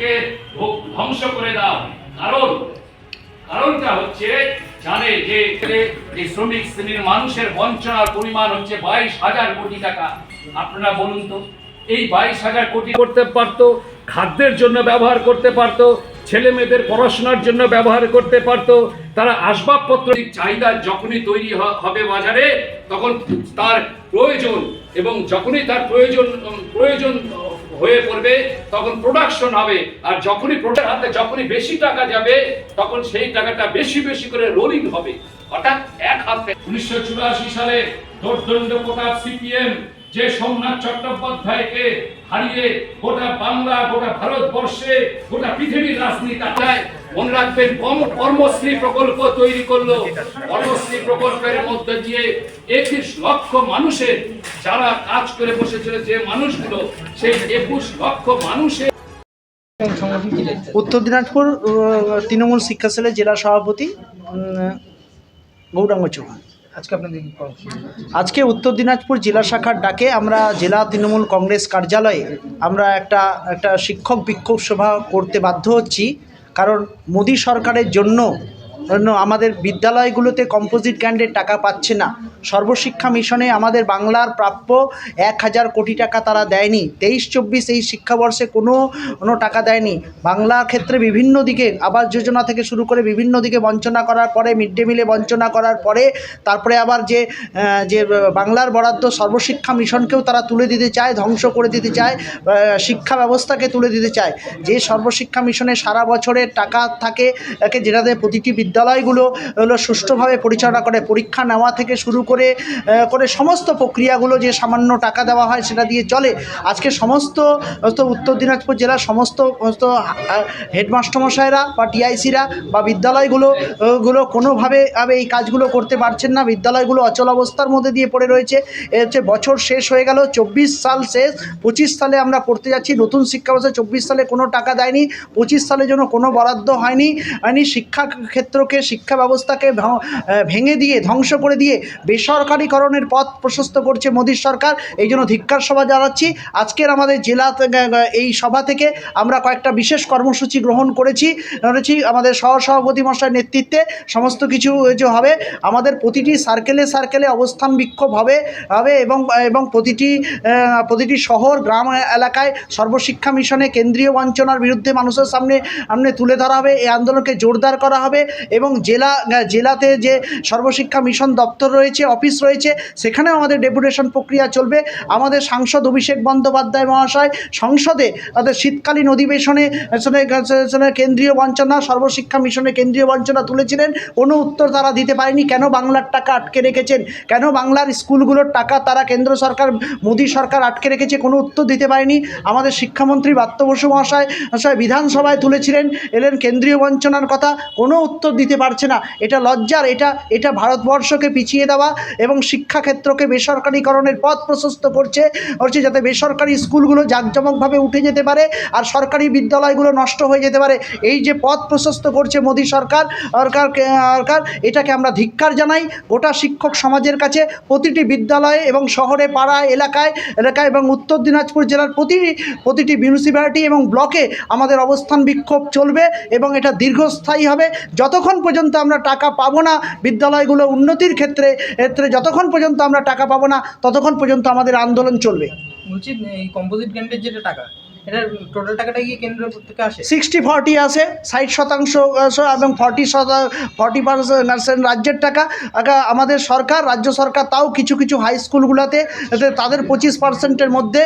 কে ধ্বংস করে দাও। কারণ, কারণটা হচ্ছে জানে যে এই শ্রমিক শ্রেণির মানুষের বঞ্চনার পরিমাণ হচ্ছে বাইশ হাজার কোটি টাকা। আপনারা বলুন তো, এই বাইশ হাজার কোটি করতে পারতো, খাদ্যের জন্য ব্যবহার করতে পারতো ছেলে মেয়েদের পড়াশোনার জন্য ব্যবহার করতে পারতো, তারা আসবাবপত্র চাহিদা যখনই তৈরি হবে বাজারে, তখন তার প্রয়োজন এবং যখনই তার প্রয়োজন প্রয়োজন হয়ে পড়বে, তখন প্রোডাকশন হবে। আর যখনই প্রোডাক্ট হাতে যখনই বেশি টাকা যাবে, তখন সেই টাকাটা বেশি বেশি করে রোলিং হবে। অর্থাৎ এক হাতে। উনিশশো চুরাশি সালে দোর্দণ্ড প্রতাপ সিপিএম যে সোমনাথ চট্টোপাধ্যায়কে হারিয়ে গোটা বাংলা, গোটা ভারতবর্ষে, গোটা পৃথিবীর রাজনীতি মনে রাখবেন কর্মশ্রী প্রকল্প তৈরি করল। কর্মশ্রী প্রকল্পের মধ্যে দিয়ে একুশ লক্ষ মানুষের যারা কাজ করে বসেছিল, যে মানুষগুলো, সেই একুশ লক্ষ মানুষের উত্তর দিনাজপুর তৃণমূল শিক্ষা সেলের জেলা সভাপতি গৌরাঙ্গ চৌহান। আজকে আপনাদের আজকে উত্তর দিনাজপুর জেলা শাখার ডাকে আমরা জেলা তৃণমূল কংগ্রেস কার্যালয়ে আমরা একটা একটা শিক্ষক বিক্ষোভ সভা করতে বাধ্য হচ্ছি। কারণ মোদী সরকারের জন্য আমাদের বিদ্যালয়গুলোতে কম্পোজিট গ্র্যান্ডের টাকা পাচ্ছে না। সর্বশিক্ষা মিশনে আমাদের বাংলার প্রাপ্য এক হাজার কোটি টাকা তারা দেয়নি। তেইশ, চব্বিশ এই শিক্ষাবর্ষে কোনো কোনো টাকা দেয়নি। বাংলার ক্ষেত্রে বিভিন্ন দিকে আবাস যোজনা থেকে শুরু করে বিভিন্ন দিকে বঞ্চনা করার পরে মিড ডে মিলে বঞ্চনা করার পরে, তারপরে আবার যে যে বাংলার বরাদ্দ সর্বশিক্ষা মিশনকেও তারা তুলে দিতে চায়, ধ্বংস করে দিতে চায় শিক্ষা ব্যবস্থাকে তুলে দিতে চায়। যে সর্বশিক্ষা মিশনে সারা বছরের টাকা থাকে যেটাতে প্রতিটি বিদ্যালয়গুলো হলো সুষ্ঠুভাবে পরিচালনা করে, পরীক্ষা নেওয়া থেকে শুরু করে করে সমস্ত প্রক্রিয়াগুলো যে সামান্য টাকা দেওয়া হয় সেটা দিয়ে চলে। আজকে সমস্ত উত্তর দিনাজপুর জেলার সমস্ত হেডমাস্টারমশাইরা বা টিআইসিরা বা বিদ্যালয়গুলো, গুলো কোনোভাবে ভাবে এই কাজগুলো করতে পারছেন না। বিদ্যালয়গুলো অচল অবস্থার মধ্যে দিয়ে পড়ে রয়েছে। এ হচ্ছে বছর শেষ হয়ে গেল, চব্বিশ সাল শেষ। পঁচিশ সালে আমরা পড়তে যাচ্ছি, নতুন শিক্ষাবর্ষে চব্বিশ সালে কোনো টাকা দেয়নি। পঁচিশ সালের জন্য কোনো বরাদ্দ হয়নি। হয়নি শিক্ষা ক্ষেত্রকে শিক্ষা ব্যবস্থাকে ভেঙে দিয়ে, ধ্বংস করে দিয়ে বেসরকারিকরণের পথ প্রশস্ত করছে মোদীর সরকার। এই জন্য ধিক্ষার সভা জানাচ্ছি। আজকের আমাদের জেলা এই সভা থেকে আমরা কয়েকটা বিশেষ কর্মসূচি গ্রহণ করেছি। করেছি আমাদের সহ সভাপতি মশাইয়ের নেতৃত্বে। সমস্ত কিছু যে হবে, আমাদের প্রতিটি সার্কেলে সার্কেলে অবস্থান বিক্ষোভ হবে হবে এবং এবং প্রতিটি প্রতিটি শহর, গ্রাম এলাকায় সর্বশিক্ষা মিশনে কেন্দ্রীয় বঞ্চনার বিরুদ্ধে মানুষের সামনে সামনে তুলে ধরা হবে। এই আন্দোলনকে জোরদার করা হবে এবং জেলা জেলাতে যে সর্বশিক্ষা মিশন দপ্তর রয়েছে, অফিস রয়েছে, সেখানেও আমাদের ডেপুটেশন প্রক্রিয়া চলবে। আমাদের সাংসদ অভিষেক বন্দ্যোপাধ্যায় মহাশয় সংসদে তাদের শীতকালীন অধিবেশনে কেন্দ্রীয় বঞ্চনা, সর্বশিক্ষা মিশনে কেন্দ্রীয় বঞ্চনা তুলেছিলেন। কোনো উত্তর তারা দিতে পারেনি। কেন বাংলার টাকা আটকে রেখেছেন? কেন বাংলার স্কুলগুলোর টাকা তারা কেন্দ্র সরকার, মোদী সরকার আটকে রেখেছে? কোনো উত্তর দিতে পারেনি। আমাদের শিক্ষামন্ত্রী বাত্য বসু মহাশয় বিধানসভায় তুলেছিলেন, এলেন কেন্দ্রীয় বঞ্চনার কথা। কোনো উত্তর দিতে পারছে না। এটা লজ্জার, এটা এটা ভারতবর্ষকে পিছিয়ে দেওয়া এবং শিক্ষাক্ষেত্রকে বেসরকারীকরণের পথ প্রশস্ত করছে হচ্ছে যাতে বেসরকারি স্কুলগুলো জাঁকজমকভাবে উঠে যেতে পারে আর সরকারি বিদ্যালয়গুলো নষ্ট হয়ে যেতে পারে। এই যে পথ প্রশস্ত করছে মোদী সরকার সরকার এটাকে আমরা ধিক্কার জানাই। গোটা শিক্ষক সমাজের কাছে প্রতিটি বিদ্যালয়ে এবং শহরে পাড়ায় এলাকায় এলাকায় এবং উত্তর দিনাজপুর জেলার প্রতিটি প্রতিটি মিউনিসিপ্যালিটি এবং ব্লকে আমাদের অবস্থান বিক্ষোভ চলবে এবং এটা দীর্ঘস্থায়ী হবে। যতক্ষণ পর্যন্ত আমরা টাকা পাবো না বিদ্যালয়গুলো উন্নতির ক্ষেত্রে ক্ষেত্রে যতক্ষণ পর্যন্ত আমরা টাকা পাবো না, ততক্ষণ পর্যন্ত আমাদের আন্দোলন চলবে। উচিত এই কম্পোজিট গ্র্যান্ডের যেটা টাকা এটা আসে? সিক্সটি ফর্টি আছে ষাট শতাংশ এবং ফর্টি ফর্টি পার্সেন্ট রাজ্যের টাকা। আমাদের সরকার, রাজ্য সরকার তাও কিছু কিছু হাই স্কুলগুলোতে তাদের পঁচিশ পার্সেন্টের মধ্যে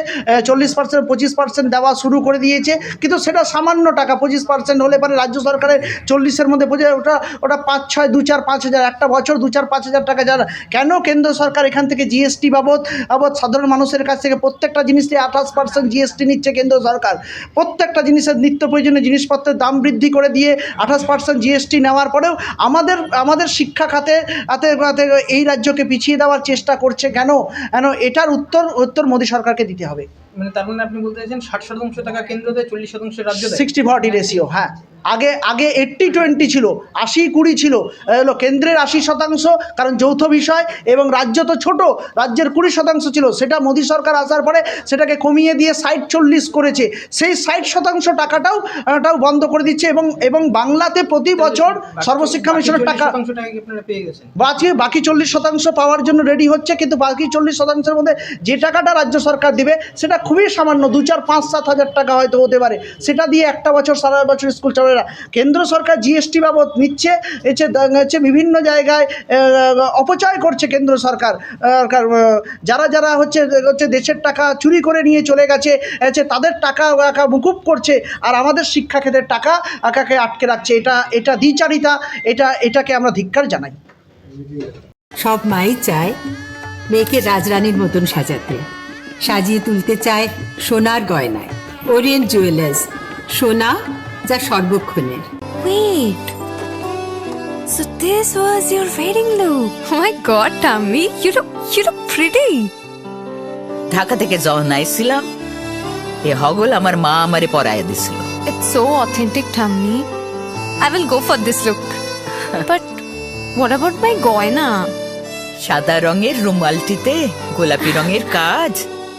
চল্লিশ পার্সেন্ট পঁচিশ পার্সেন্ট দেওয়া শুরু করে দিয়েছে। কিন্তু সেটা সামান্য টাকা, পঁচিশ পার্সেন্ট হলে পরে রাজ্য সরকারের চল্লিশের মধ্যে পঁচিশ ওটা ওটা পাঁচ, ছয়, দু, চার, পাঁচ হাজার, একটা বছর দু, চার, পাঁচ হাজার টাকা যারা কেন কেন্দ্র সরকার এখান থেকে জিএসটি বাবদ বাবদ সাধারণ মানুষের কাছ থেকে প্রত্যেকটা জিনিসে আঠাশ পার্সেন্ট জিএসটি নিচ্ছে কেন্দ্র সরকার? প্রত্যেকটা জিনিসের নিত্য প্রয়োজনীয় জিনিসপত্রের দাম বৃদ্ধি করে দিয়ে আঠাশ পার্সেন্ট জিএসটি নেওয়ার পরেও আমাদের আমাদের শিক্ষা খাতে এই রাজ্যকে পিছিয়ে দেওয়ার চেষ্টা করছে কেন? কেন এটার উত্তর উত্তর মোদী সরকারকে দিতে হবে। মানে তার মানে আপনি বলতে চাইছেন ষাট শতাংশ টাকা কেন্দ্র দেয় চল্লিশ শতাংশ রাজ্য সিক্সটি ফর্টি রেশিও হ্যাঁ। আগে আগে এইট্টি টোয়েন্টি ছিল আশি কুড়ি ছিল। হলো কেন্দ্রের আশি শতাংশ কারণ যৌথ বিষয় এবং রাজ্য তো ছোট রাজ্যের কুড়ি শতাংশ ছিল। সেটা মোদী সরকার আসার পরে সেটাকে কমিয়ে দিয়ে ষাট চল্লিশ করেছে। সেই ষাট শতাংশ টাকাটাও টাও বন্ধ করে দিচ্ছে এবং এবং বাংলাতে প্রতি বছর সর্বশিক্ষা মিশনের টাকা বাকি বাকি চল্লিশ শতাংশ পাওয়ার জন্য রেডি হচ্ছে কিন্তু বাকি চল্লিশ শতাংশের মধ্যে যে টাকাটা রাজ্য সরকার দিবে সেটা খুবই সামান্য দু চার, পাঁচ, সাত হাজার টাকা হয়তো হতে পারে। সেটা দিয়ে একটা বছর, সারা বছর স্কুল চলে না। কেন্দ্র সরকার জিএসটি বাবদ নিচ্ছে হচ্ছে বিভিন্ন জায়গায় অপচয় করছে কেন্দ্র সরকার। সরকার যারা যারা হচ্ছে হচ্ছে দেশের টাকা চুরি করে নিয়ে চলে গেছে হচ্ছে তাদের টাকা আঁকা মুকুব করছে, আর আমাদের শিক্ষাক্ষেত্রের টাকা আঁকাকে আটকে রাখছে। এটা এটা দ্বিচারিতা, এটা, এটাকে আমরা ধিক্কার জানাই। সব মাই চায় মেয়েকে রাজরানীর মতন সাজাতে। সাজিয়ে তুলতে চায় সোনার গয়নায় ওরিয়েন্ট জুয়েলার্স সোনা যা সর্বক্ষণের Wait. So this was your wedding look. Oh my god, Tammy, you look you look pretty. Dhaka থেকে যখন আইছিলাম এ হগল আমার মা আমারে পরায় দিছিল It's so authentic, Tammy. I will go for this look. but what about my goina? সাদা রঙের রুমালটিতে গোলাপি রঙের কাজ